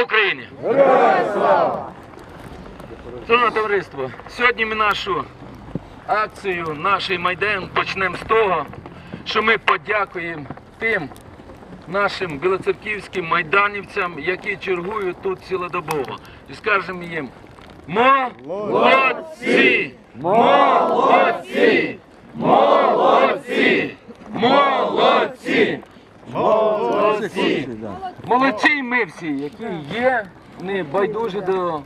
Слава Україні! Слава! Шановне товариство, сьогодні ми нашу акцію, наш майдан почнемо з того, що ми подякуємо тим нашим білоцерківським майданівцям, які чергують тут цілодобово. І скажемо їм молодці! Молодці! Молодці! Молодці! Молодці! Молодці ми всі, які є, не байдужі до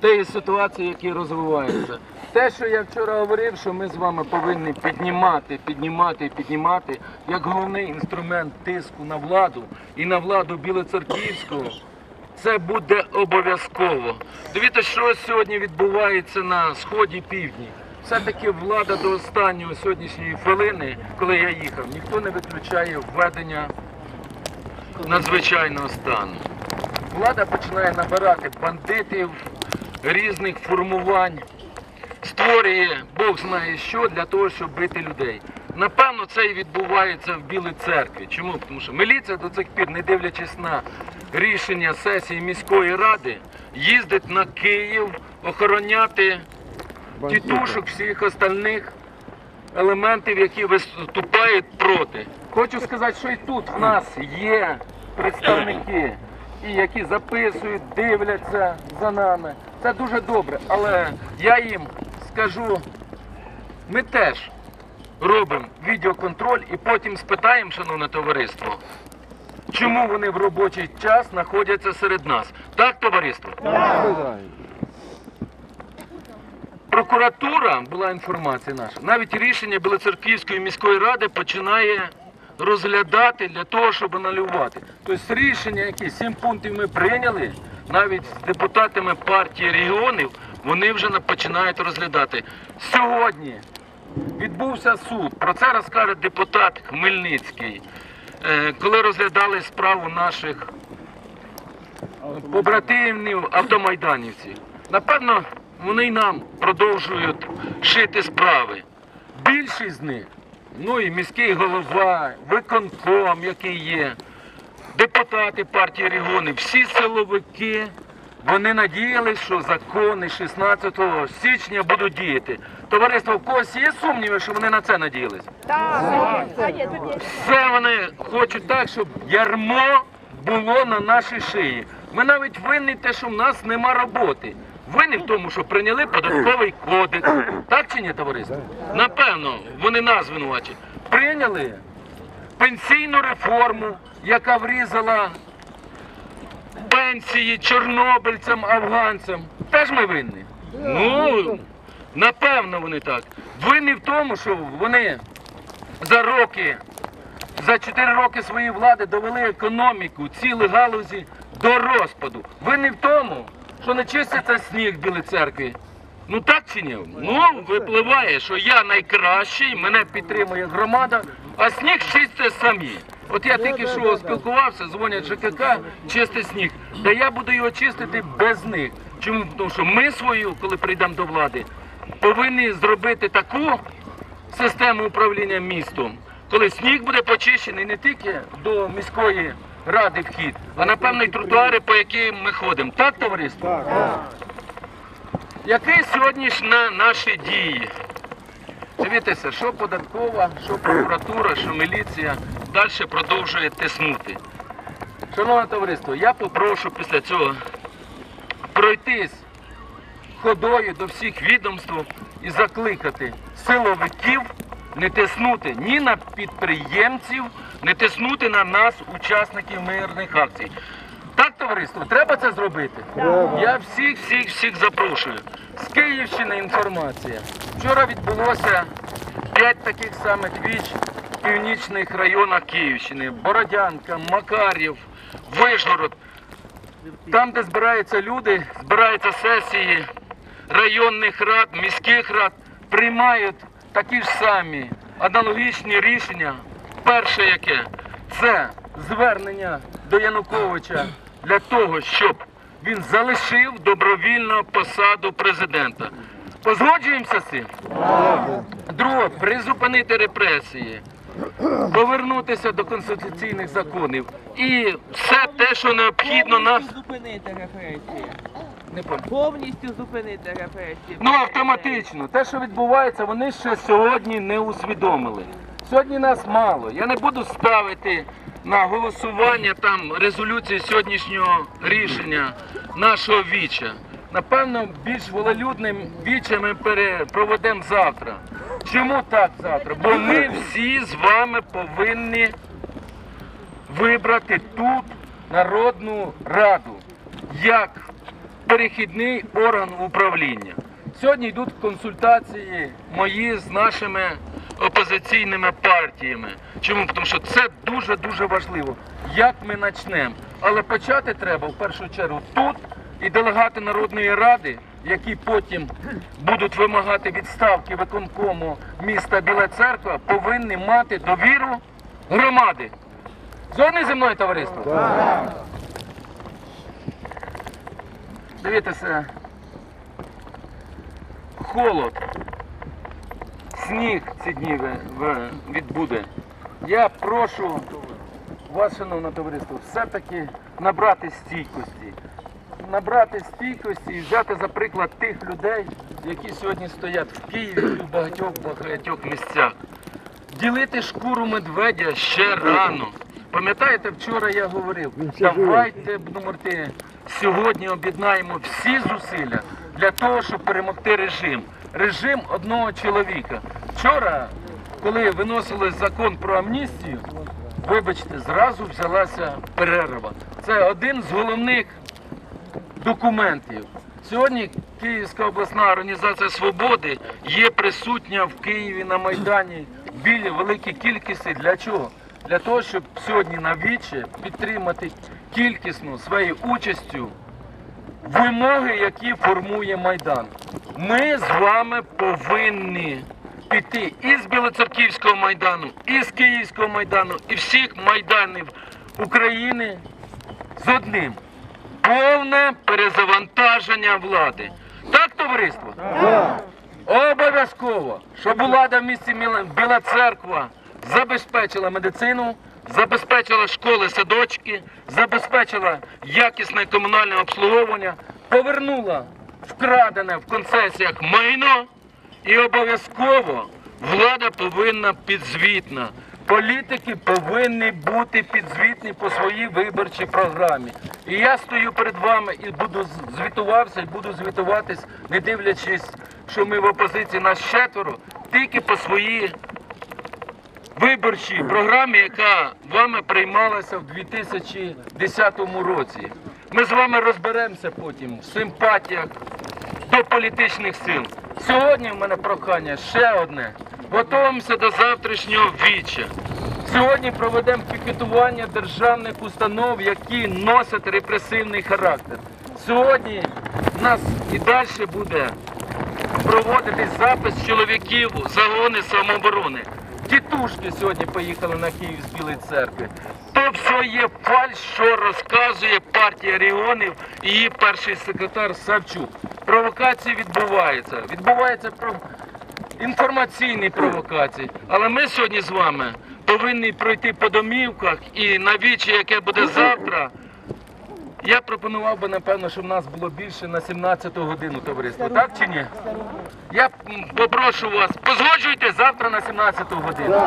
тієї ситуації, які розвиваються. Те, що я вчора говорив, що ми з вами повинні піднімати, піднімати, піднімати як головний інструмент тиску на владу і на владу Білоцерківського, це буде обов'язково. Дивіться, що сьогодні відбувається на сході півдні. Все-таки влада до останньої сьогоднішньої хвилини, коли я їхав, ніхто не виключає введення надзвичайного стану. Влада починає набирати бандитів різних формувань, створює Бог знає що для того, щоб бити людей. Напевно, це і відбувається в Білій церкві. Чому? Тому що міліція до цих пір, не дивлячись на рішення сесії міської ради, їздить на Київ охороняти тітушок всіх остальних елементів, які виступають проти. Хочу сказати, що і тут в нас є представники, і які записують, дивляться за нами. Це дуже добре, але я їм скажу, ми теж робимо відеоконтроль і потім спитаємо, шановне товариство, чому вони в робочий час знаходяться серед нас. Так, товариство? Прокуратура була інформація наша. Навіть рішення Білоцерківської міської ради починає розглядати для того, щоб аналювати. Тобто рішення, які сім пунктів ми прийняли, навіть з депутатами партії регіонів, вони вже починають розглядати. Сьогодні відбувся суд. Про це розкаже депутат Хмельницький. Е, Коли розглядали справу наших побратимів автомайданівців. Напевно, вони й нам продовжують шити справи. Більшість з них, ну і міський голова, виконком, який є, депутати партії регіонів, всі силовики, вони надіялись, що закони 16 січня будуть діяти. Товариство, в когось є сумніви, що вони на це надіялись? Все вони хочуть так, щоб ярмо було на нашій шиї. Ми навіть винні те, що в нас нема роботи. Винні в тому, що прийняли податковий кодекс. Так чи ні, товариство? Напевно, вони нас винувачі. Прийняли пенсійну реформу, яка врізала пенсії чорнобильцям, афганцям. Теж ми винні. Ну, напевно, вони так. Винні в тому, що вони за роки, за 4 роки своєї влади довели економіку, цілі галузі до розпаду. Винні в тому, що не чиститься сніг в Білій церкві. Ну так чи ні? Ну, випливає, що я найкращий, мене підтримує громада, а сніг чистить самі. От я тільки що спілкувався, дзвонять ЖКК, чистить сніг. Та я буду його чистити без них. Чому? Тому що ми свою, коли прийдемо до влади, повинні зробити таку систему управління містом, коли сніг буде почищений не тільки до міської ради вхід, а напевно й тротуари, по яким ми ходимо. Так, товариство? Які сьогодні ж на наші дії? Дивіться, що податкова, що прокуратура, що міліція далі продовжує тиснути. Шановне товариство, я попрошу після цього пройтись ходою до всіх відомств і закликати силовиків не тиснути ні на підприємців, не тиснути на нас, учасників мирних акцій. Так, товариство, треба це зробити. Я всіх, всіх, всіх запрошую. З Київщини інформація. Вчора відбулося п'ять таких самих віч в північних районах Київщини: Бородянка, Макарів, Вишгород. Там, де збираються люди, збираються сесії районних рад, міських рад, приймають такі ж самі аналогічні рішення. Перше яке це звернення до Януковича для того, щоб він залишив добровільно посаду президента. Позгоджуємося з цим? Друге, призупинити репресії. повернутися до конституційних законів і все те, що необхідно нас. Зупинити репресії. Не. Повністю зупинити репресії. Ну, автоматично. Те, що відбувається, вони ще сьогодні не усвідомили. Сьогодні нас мало. Я не буду ставити на голосування там резолюції сьогоднішнього рішення нашого віча. Напевно, більш волелюдним віче ми проведемо завтра. Чому так завтра? Бо ми всі з вами повинні вибрати тут Народну Раду як перехідний орган управління. Сьогодні йдуть консультації мої з нашими опозиційними партіями. Чому? Тому що це дуже-дуже важливо, як ми почнемо. Але почати треба в першу чергу тут і делегати Народної Ради, які потім будуть вимагати відставки виконкому міста Біла Церква, повинні мати довіру громади. Згодні зі мною товариство? Дивіться, холод, сніг ці дні відбуде. Я прошу вас, шановне товариство, все-таки набрати стійкості. Набрати стійкості і взяти за приклад тих людей, які сьогодні стоять в Києві і в багатьох багатьох місцях. Ділити шкуру медведя ще рано. Пам'ятаєте, вчора я говорив, давайте будемо сьогодні об'єднаємо всі зусилля для того, щоб перемогти режим. Режим одного чоловіка. Вчора, коли виносили закон про амністію, вибачте, зразу взялася перерва. Це один з головних документів. Сьогодні Київська обласна організація свободи є присутня в Києві на Майдані біля великій кількості. Для чого? Для того, щоб сьогодні на віче підтримати кількісно своєю участю вимоги, які формує Майдан. Ми з вами повинні піти і з Білоцерківського майдану, і з Київського майдану, і всіх майданів України з одним повне перезавантаження влади. Так, товариство? Обов'язково, щоб влада в місті Біла Церква забезпечила медицину, забезпечила школи, садочки, забезпечила якісне комунальне обслуговування, повернула вкрадене в концесіях майно і обов'язково влада повинна підзвітна. Політики повинні бути підзвітні по своїй виборчій програмі. І я стою перед вами і буду з- звітувався, і буду звітуватись, не дивлячись, що ми в опозиції нас четверо, тільки по своїй виборчій програмі, яка вами приймалася в 2010 році. Ми з вами розберемося потім в симпатіях до політичних сил. Сьогодні в мене прохання ще одне. Готуємося до завтрашнього віча. Сьогодні проведемо пікетування державних установ, які носять репресивний характер. Сьогодні в нас і далі буде проводитись запис чоловіків загони самооборони. Тітушки сьогодні поїхали на Київ з Білої церкви. То все є фальш, що розказує партія регіонів і її перший секретар Савчук. Провокації відбуваються. Відбуваються про інформаційні провокації. Але ми сьогодні з вами повинні пройти по домівках і на вічі, яке буде завтра. Я пропонував би, напевно, щоб нас було більше на 17 годину товариство. Так чи ні? Я попрошу вас, позгоджуйте завтра на 17 годину.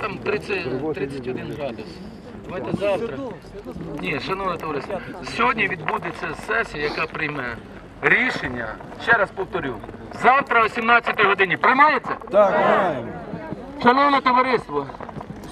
Там 30, 31 градус. Давайте завтра. Ні, шановне товариство, сьогодні відбудеться сесія, яка прийме рішення. Ще раз повторю. Завтра о 17 годині приймається? Так, знаємо. Шановне товариство,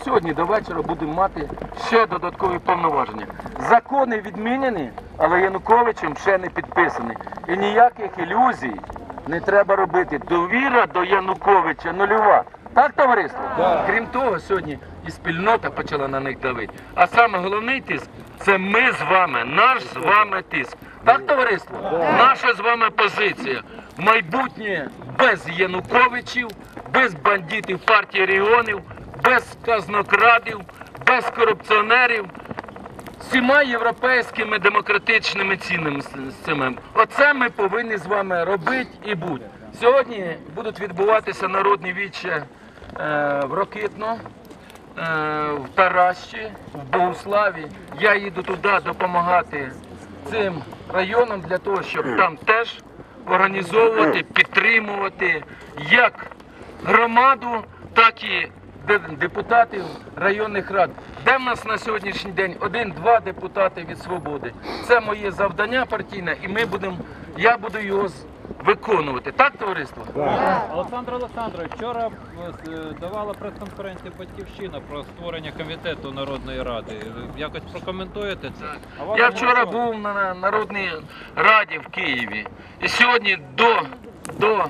сьогодні до вечора будемо мати ще додаткові повноваження. Закони відмінені, але Януковичем ще не підписані. І ніяких ілюзій не треба робити. Довіра до Януковича нульова. Так, товариство? Крім того, сьогодні і спільнота почала на них давити. А саме головний тиск це ми з вами, наш з вами тиск. Так, товариство? Наша з вами позиція. Майбутнє без Януковичів, без бандитів партії регіонів, без казнокрадів, без корупціонерів, всіма європейськими демократичними цими. Оце ми повинні з вами робити і бути. Сьогодні будуть відбуватися народні віче е, в Рокитно, е, в Таращі, в Богуславі. Я їду туди допомагати цим районам для того, щоб там теж організовувати, підтримувати як громаду, так і депутатів районних рад. Де в нас на сьогоднішній день один-два депутати від свободи. Це моє завдання партійне, і ми будемо, я буду його виконувати. Так, товариство? Олександр Олександрович, вчора е, давала прес-конференцію Батьківщина про створення комітету Народної Ради. Якось прокоментуєте це? А Я вчора був на Народній Раді в Києві. І сьогодні до, до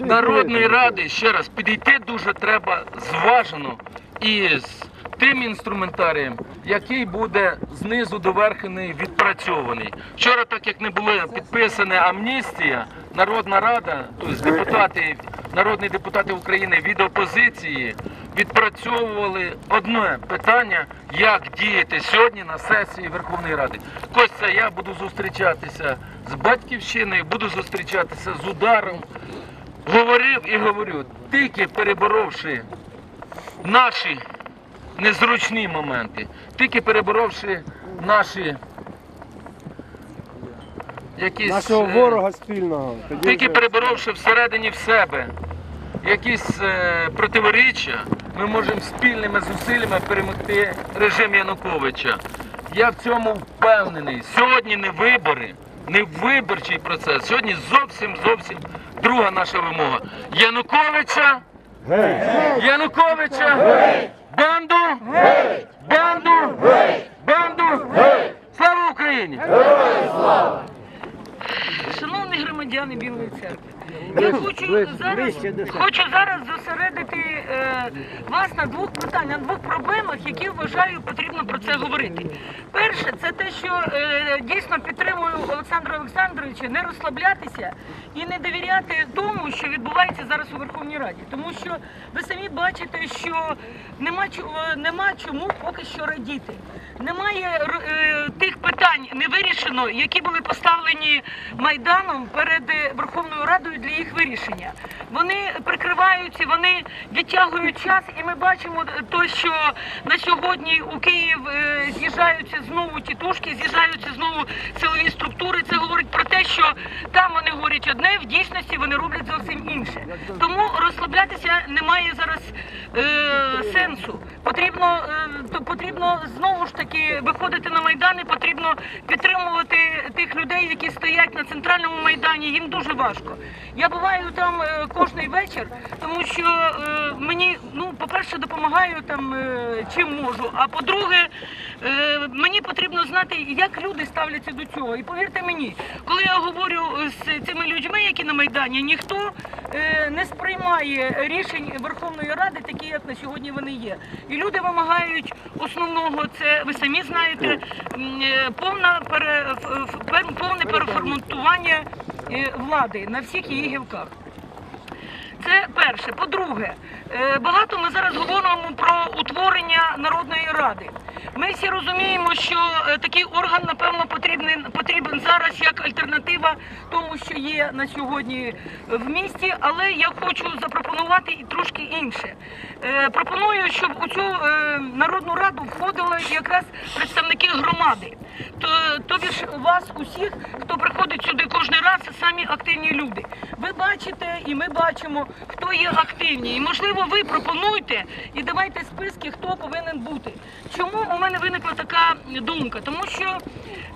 Народної Ради ще раз підійти дуже треба зважено і з тим інструментарієм, який буде знизу до верхини відпрацьований. Вчора, так як не була підписана амністія, Народна Рада, тобто депутати, народні депутати України від опозиції відпрацьовували одне питання, як діяти сьогодні на сесії Верховної Ради. Костя, я буду зустрічатися з батьківщиною, буду зустрічатися з ударом. Говорив і говорю, тільки переборовши наші незручні моменти, тільки переборовши наші якісь Нашого е, ворога спільного. Тоді тільки вже- переборовши всередині в себе якісь е, противоріччя, ми можемо спільними зусиллями перемогти режим Януковича. Я в цьому впевнений. Сьогодні не вибори, не виборчий процес. Сьогодні зовсім зовсім друга наша вимога. Януковича. Януковича. Банду. Банду. Банду. Слава Україні! Шановні громадяни Білої церкви, я хочу зараз, хочу зараз зосередити е, вас на двох питаннях, на двох проблемах, які вважаю потрібно про це говорити. Перше, це те, що е, дійсно підтримую Олександра Олександровича не розслаблятися і не довіряти тому, що відбувається зараз у Верховній Раді. Тому що ви самі бачите, що нема, нема чому поки що радіти. Немає е, тих питань не вирішено, які були поставлені майданом перед е, Верховною Радою для їх вирішення. Вони прикриваються, вони відтягують час, і ми бачимо е, то, що на сьогодні у Київ е, з'їжджаються знову тітушки, з'їжджаються знову силові структури. Це говорить про те, що там вони говорять одне, в дійсності вони роблять зовсім інше. Тому розслаблятися немає зараз е, сенсу. Потрібно, е, потрібно знову ж таки виходити на майдани, потрібно підтримувати тих людей, які стоять на центральному майдані. Їм дуже важко. Я буваю там е, кожний вечір, тому що е, мені, ну, по-перше, допомагаю там е, чим можу. А по-друге, е, мені потрібно знати, як люди ставляться до цього. І повірте мені, коли я говорю з цими людьми, які на майдані, ніхто е, не сприймає рішень Верховної Ради, такі як на сьогодні вони є. І люди вимагають основного, це ви самі знаєте, е, повне переформатування е, влади на всіх її гілках. Це перше. По-друге, е, багато ми зараз говоримо про утворення Народної ради. Ми всі розуміємо, що е, такий орган, напевно, потрібен, потрібен зараз як альтернатива тому, що є на сьогодні в місті, але я хочу запропонувати і трошки інше. Е, Пропоную, щоб у цю е, народну раду входили якраз представники громади. То, тобі ж вас усіх, хто приходить сюди кожен раз, самі активні люди. Ви бачите, і ми бачимо, хто є активні. І можливо, ви пропонуйте і давайте списки, хто повинен бути. Чому у мене виникла така думка? Тому що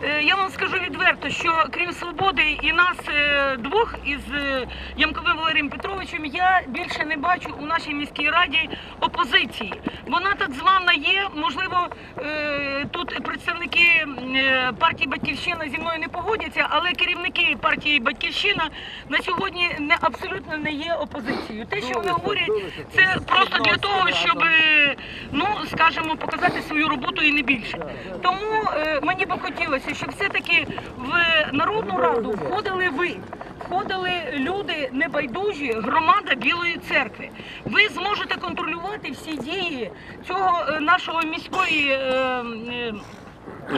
я вам скажу відверто, що крім свободи і нас е, двох із е, Ямковим Валерієм Петровичем, я більше не бачу у нашій міській раді опозиції. Вона так звана є. Можливо, е, тут представники е, партії Батьківщина зі мною не погодяться, але керівники партії Батьківщина на сьогодні не абсолютно не є опозицією. Те, що вони говорять, це просто для того, щоб е, ну скажімо, показати свою роботу і не більше. Тому е, мені би хотілося, щоб все-таки в народну раду входили ви. Входили люди небайдужі, громада Білої церкви. Ви зможете контролювати всі дії цього е, нашого міської е, е,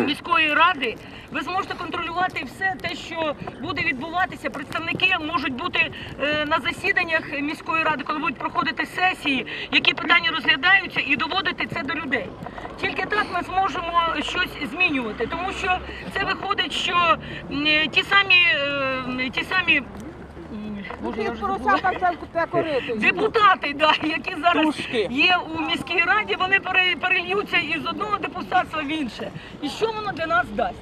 міської ради, ви зможете контролювати все те, що буде відбуватися. Представники можуть бути е, на засіданнях міської ради, коли будуть проходити сесії, які питання розглядаються, і доводити це до людей. Тільки так ми зможемо щось змінювати, тому що це виходить, що ті самі е, ті самі. М, Боже, я вже забула. Депутати, да, які зараз Тушки. є у міській раді, вони пере- перельються із одного депутатства в інше. І що воно для нас дасть?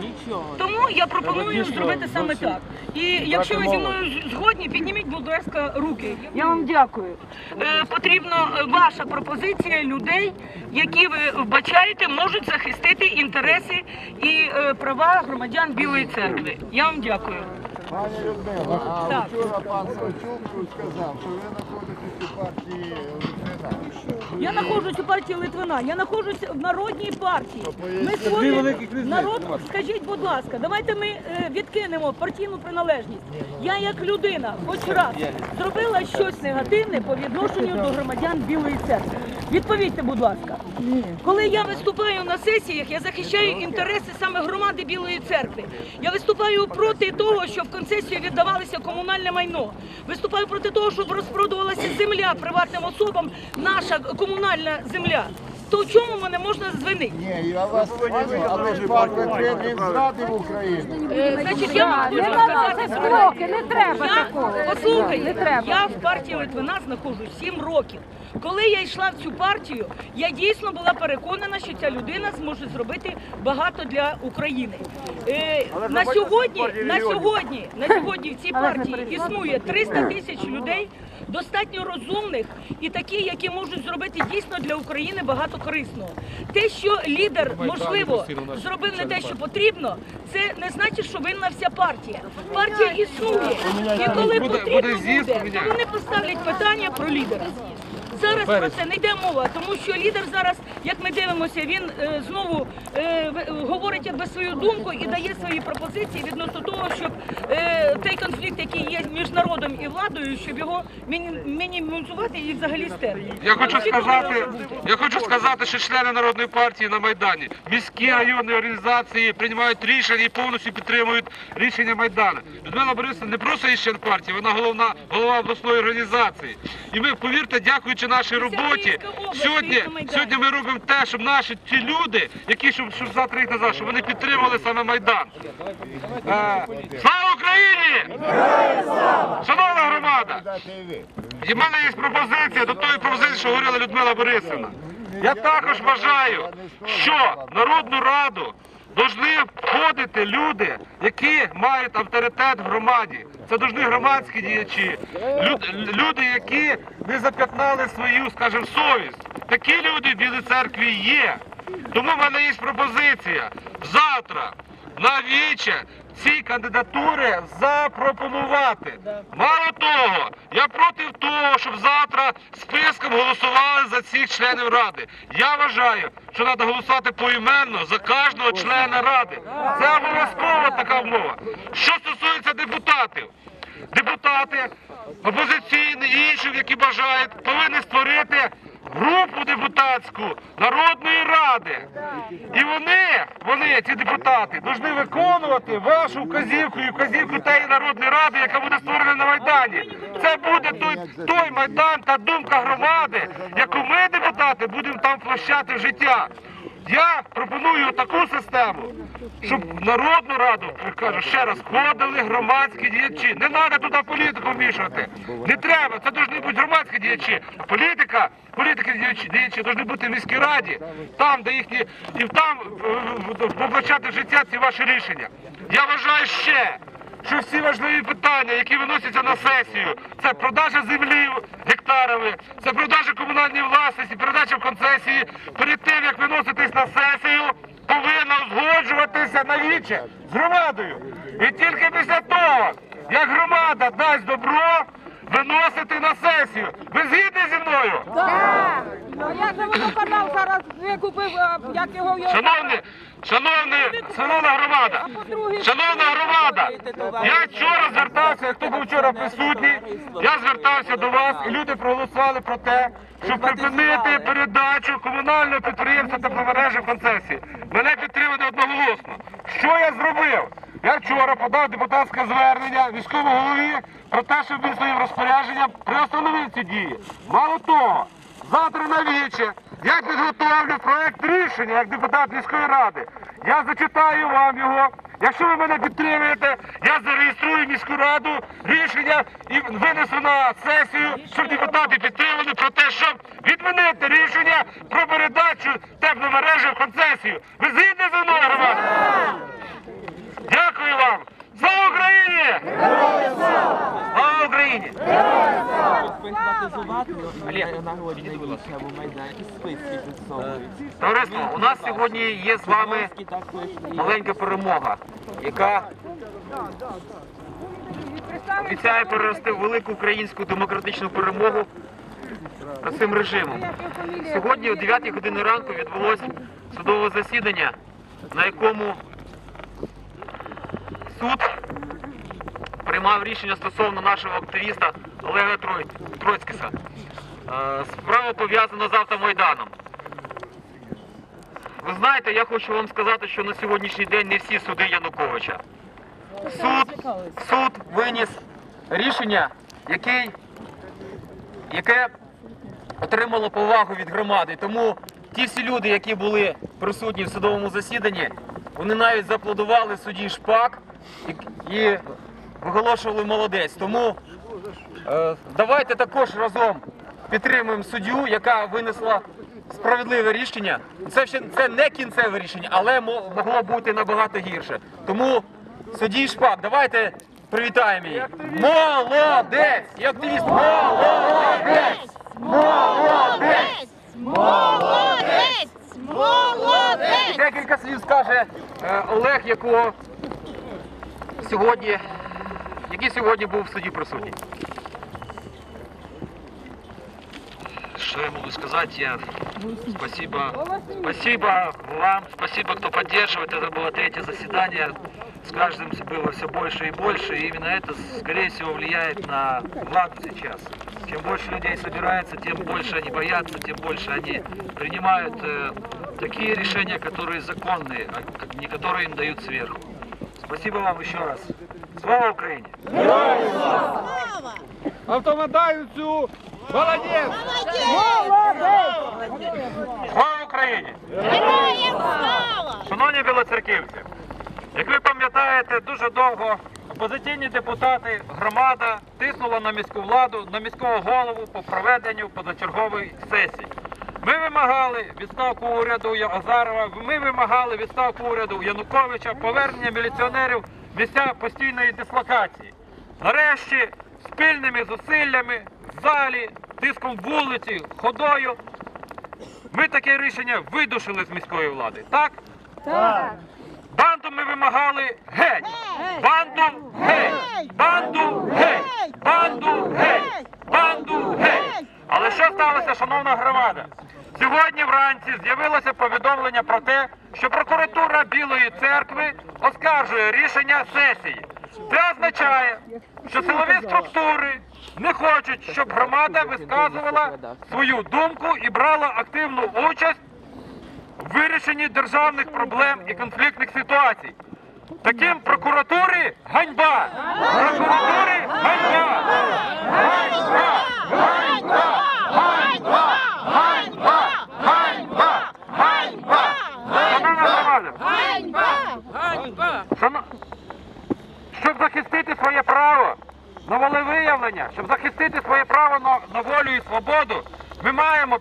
Нічого. Тому я пропоную зробити саме так. І якщо ви зі мною згодні, підніміть, будь ласка, руки. Я вам дякую. Е, потрібно е, ваша пропозиція людей, які ви вбачаєте, можуть захистити інтереси і е, права громадян Білої церкви. Я вам дякую. Пані Людмила, а вчора пан Савчук сказав, що ви знаходитесь у партії Литвина. Я знаходжусь у партії Литвина, я знаходжусь в народній партії. Ми поясніть. створюємо народ. Скажіть, будь ласка, давайте ми е, відкинемо партійну приналежність. Я як людина, хоч раз зробила щось негативне по відношенню до громадян Білої церкви. Відповідьте, будь ласка. Коли я виступаю на сесіях, я захищаю інтереси саме громади Білої церкви. Я виступаю проти того, що в концесію віддавалося комунальне майно. Виступаю проти того, щоб розпродувалася земля приватним особам, наша комунальна земля. То в чому мене можна звинити? Ні, я вас але ж пан він зрадив Україну. Е, Значить, я вам хочу сказати Строки, не треба я, такого. послухайте, я в партії Литвина знаходжусь 7 років. Коли я йшла в цю партію, я дійсно була переконана, що ця людина зможе зробити багато для України. Е, на сьогодні, на сьогодні, на сьогодні в цій партії існує 300 тисяч людей, достатньо розумних і такі, які можуть зробити дійсно для України багато корисного. Те, що лідер можливо зробив не те, що потрібно, це не значить, що винна вся партія. Партія існує, і коли потрібно буде, то вони поставлять питання про лідера. Зараз про це не йде мова, тому що лідер зараз, як ми дивимося, він е, знову е, говорить якби свою думку і дає свої пропозиції відносно того, щоб е, той конфлікт, який є між народом і владою, щоб його міні- мінімізувати і взагалі стерти. Я хочу сказати, я хочу сказати, що члени народної партії на майдані, міські районні організації приймають рішення і повністю підтримують рішення майдану. Людмила Борисовна не просто є член партії, вона головна голова обласної організації. І ми, повірте, дякуючи нашій роботі, сьогодні, сьогодні ми робимо те, щоб наші ті люди, які щоб, щоб завтра їх назад, щоб вони підтримали саме майдан. Е, Слава Україні! Шановна громада! І. І в мене є пропозиція до тої пропозиції, що говорила Людмила Борисівна. Я також вважаю, що Народну Раду повинні входити люди, які мають авторитет в громаді. Це повинні громадські діячі, люди, які не зап'ятнали свою, скажімо, совість. Такі люди в Білій церкві є. Тому в мене є пропозиція завтра на віче ці кандидатури запропонувати. Мало того, я проти того, щоб завтра списком голосували за цих членів ради. Я вважаю, що треба голосувати поіменно за кожного члена ради. Це обов'язкова така умова. Що стосується депутатів, депутати опозиційні і інші, які бажають, повинні створити групу депутатську Народної ради. І вони, вони, ці депутати, повинні виконувати вашу вказівку і вказівку тієї Народної ради, яка буде створена на Майдані. Це буде той, той Майдан та думка громади, яку ми, депутати, будемо там площати в життя. Я пропоную таку систему, щоб Народну раду, кажу ще раз, входили громадські діячі. Не треба туди політику вмішувати. Не треба. Це повинні бути громадські діячі. Політика, політики діячі, діячі повинні бути в міській раді, там, де їхні, і там е, воплощати в життя ці ваші рішення. Я вважаю ще. Що всі важливі питання, які виносяться на сесію, це продажа землі гектарами, це продажа комунальної власності, передача в концесії. Перед тим як виноситись на сесію, узгоджуватися на віче з громадою. І тільки після того, як громада дасть добро, виносити на сесію. Ви згідні зі мною? А як же водоканал зараз викупив, а, як його його... Шановні, шановні, шановна громада, шановна громада, я вчора звертався, хто був вчора присутній, я звертався до вас, і люди проголосували про те, щоб припинити передачу комунального підприємства тепломережі в концесії. Мене підтримали одноголосно. Що я зробив? Я вчора подав депутатське звернення військовому голові про те, щоб він своїм розпорядженням приостановив ці дії. Мало того, Завтра на віче я підготовлю проект рішення як депутат міської ради. Я зачитаю вам його. Якщо ви мене підтримуєте, я зареєструю міську раду рішення і винесу на сесію, щоб депутати підтримали про те, щоб відмінити рішення про передачу тепломережі в концесію. Ви згідні зі мною, громада? Дякую вам! Слава Україні! Слава Україні! Товариство, у нас сьогодні є з вами маленька перемога, яка обіцяє перерости велику українську демократичну перемогу над цим режимом. Сьогодні о 9 годині ранку відбулося судове засідання, на якому суд приймав рішення стосовно нашого активіста Олега Троцькіса. Е, Справа пов'язана з автомайданом. Ви знаєте, я хочу вам сказати, що на сьогоднішній день не всі суди Януковича. Суд, суд виніс рішення, який, яке отримало повагу від громади. Тому ті всі люди, які були присутні в судовому засіданні, вони навіть зааплодували судді Шпак і, виголошували молодець. Тому е, давайте також разом підтримуємо суддю, яка винесла справедливе рішення. Це ще це не кінцеве рішення, але могло бути набагато гірше. Тому судді Шпак, давайте привітаємо її. Молодець! І активіст молодець! Молодець! Молодець! Молодець! Декілька слів скаже е, Олег, якого сьогодні, який сьогодні був в суді присутній. Что я могу сказать? Я спасибо, спасибо вам, спасибо, кто поддерживает. Это было третье заседание. С каждым было все больше и больше. И именно это, скорее всего, влияет на власть сейчас. Чем больше людей собирается, тем больше они боятся, тем больше они принимают э, такие решения, которые законные, а к- не которые им дают сверху. Спасибо вам еще раз. Слава Украине! Автоматаюцю! Молодець! Слава Україні! Героям слава! Шановні білоцерківці, як ви пам'ятаєте, дуже довго опозиційні депутати, громада тиснула на міську владу, на міського голову по проведенню позачергової сесії. Ми вимагали відставку уряду Азарова, ми вимагали відставку уряду Януковича, повернення міліціонерів в місця постійної дислокації. Нарешті спільними зусиллями в залі, тиском вулиці, ходою ми таке рішення видушили з міської влади, так? Так. Банду ми вимагали геть! Банду геть! Банду геть! Банду геть! Банду геть! Але що сталося, шановна громада? Сьогодні вранці з'явилося повідомлення про те, що прокуратура Білої церкви оскаржує рішення сесії. Це означає, що силові структури не хочуть, щоб громада висказувала свою думку і брала активну участь в вирішенні державних проблем і конфліктних ситуацій. Таким прокуратурі ганьба! Прокуратурі ганьба! Ганьба! Ганьба! Ганьба! Ганьба! Ганьба! Ганьба! Шановна громада, Ганьба! шано- щоб захистити своє право на волевиявлення, щоб захистити своє право на, на волю і свободу, ми маємо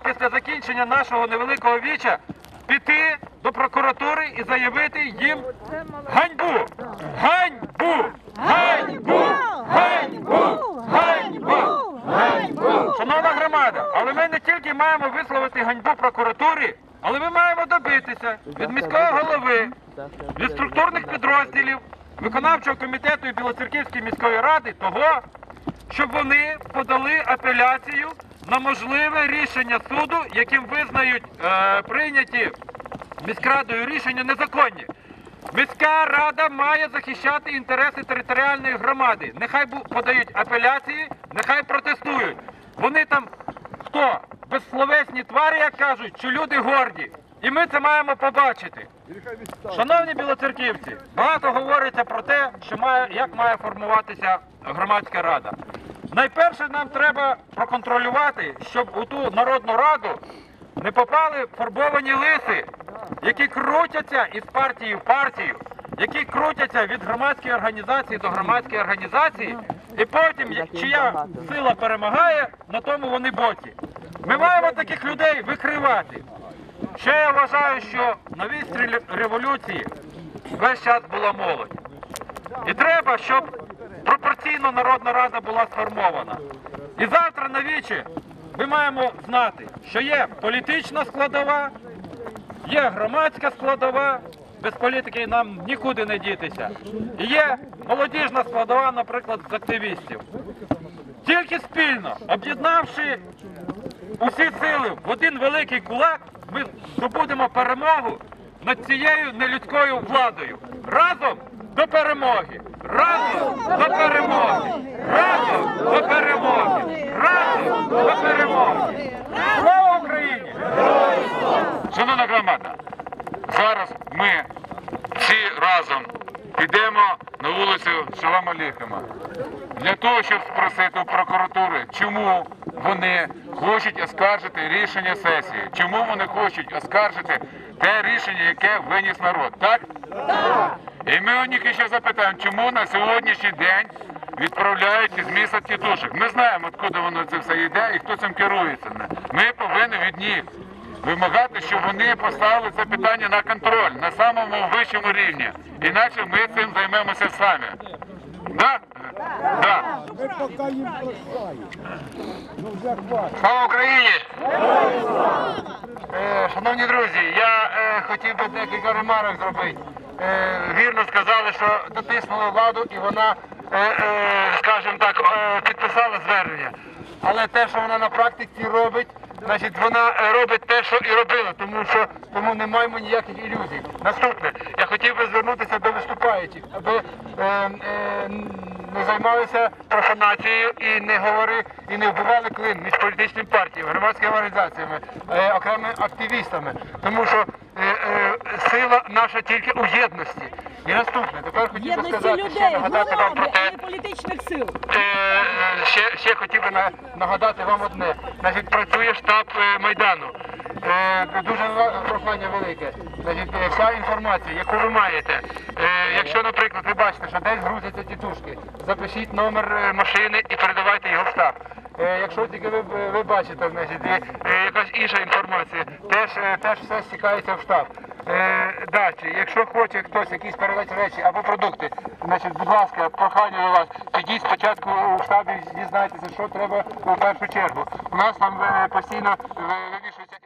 після нашого невеликого віча піти до прокуратури і заявити їм ганьбу! Ганьбу! Ганьбу! Ганьбу! Ганьбу! Ганьбу! Шановна громада, але ми не тільки маємо висловити ганьбу прокуратурі, але ми маємо добитися від міського голови, від структурних підрозділів, виконавчого комітету і Білоцерківської міської ради того, щоб вони подали апеляцію на можливе рішення суду, яким визнають е, прийняті міськрадою рішення незаконні. Міська рада має захищати інтереси територіальної громади. Нехай подають апеляції, нехай протестують. Вони там хто? Безсловесні твари, як кажуть, чи люди горді. І ми це маємо побачити. Шановні білоцерківці, багато говориться про те, що має, як має формуватися громадська рада. Найперше нам треба проконтролювати, щоб у ту народну раду не попали фарбовані лиси, які крутяться із партії в партію, які крутяться від громадської організації до громадської організації, і потім, чия сила перемагає, на тому вони боці. Ми маємо таких людей викривати. Ще я вважаю, що на вістрі революції весь час була молодь. І треба, щоб пропорційно Народна Рада була сформована. І завтра на вічі ми маємо знати, що є політична складова, є громадська складова, без політики нам нікуди не дітися. І є молодіжна складова, наприклад, з активістів. Тільки спільно, об'єднавши усі сили в один великий кулак, ми здобудемо перемогу над цією нелюдською владою. Разом до перемоги! Разом до перемоги! Разом до перемоги! Разом до перемоги! Слава Україні! Шановна громада, зараз ми всі разом підемо на вулицю Шалам Алейхема для того, щоб спросити у прокуратури, чому вони хочуть оскаржити рішення сесії, чому вони хочуть оскаржити те рішення, яке виніс народ, так? І ми у них ще запитаємо, чому на сьогоднішній день відправляють із міста тітушок. Ми знаємо, откуда воно це все йде і хто цим керується. Ми повинні від них вимагати, щоб вони поставили це питання на контроль на самому вищому рівні. Іначе ми цим займемося самі. Да? Да. Ну. Слава Україні! Е, шановні друзі, я е, хотів би декілька ремарок зробити. Е, вірно сказали, що дотиснули владу і вона, е, е, скажімо так, підписала звернення. Але те, що вона на практиці робить, значить вона робить те, що і робила, тому що тому не маємо ніяких ілюзій. Наступне, я хотів би звернутися до виступаючих, аби не займалися профанацією і не говори, і не вбивали клин між політичними партіями, громадськими організаціями, окремими активістами. Тому що сила наша тільки у єдності. І наступне, тепер хотів би сказати, ще нагадати вам про те. політичних сил. Е, ще, ще хотів би на- нагадати вам одне. Значить, працює штаб е, Майдану. Е, дуже прохання велике. Значить, е, вся інформація, яку ви маєте, е, якщо, наприклад, ви бачите, що десь грузяться тітушки, запишіть номер е, машини і передавайте його в штаб. Е, якщо тільки ви, ви бачите, значить, е, якась інша інформація, теж, е, теж все стікається в штаб. Е, далі, якщо хоче хтось якісь передати речі або продукти, значить, будь ласка, прохання до вас, підіть спочатку у штабі, дізнайтеся, що треба у першу чергу. У нас там е, постійно е, вивішують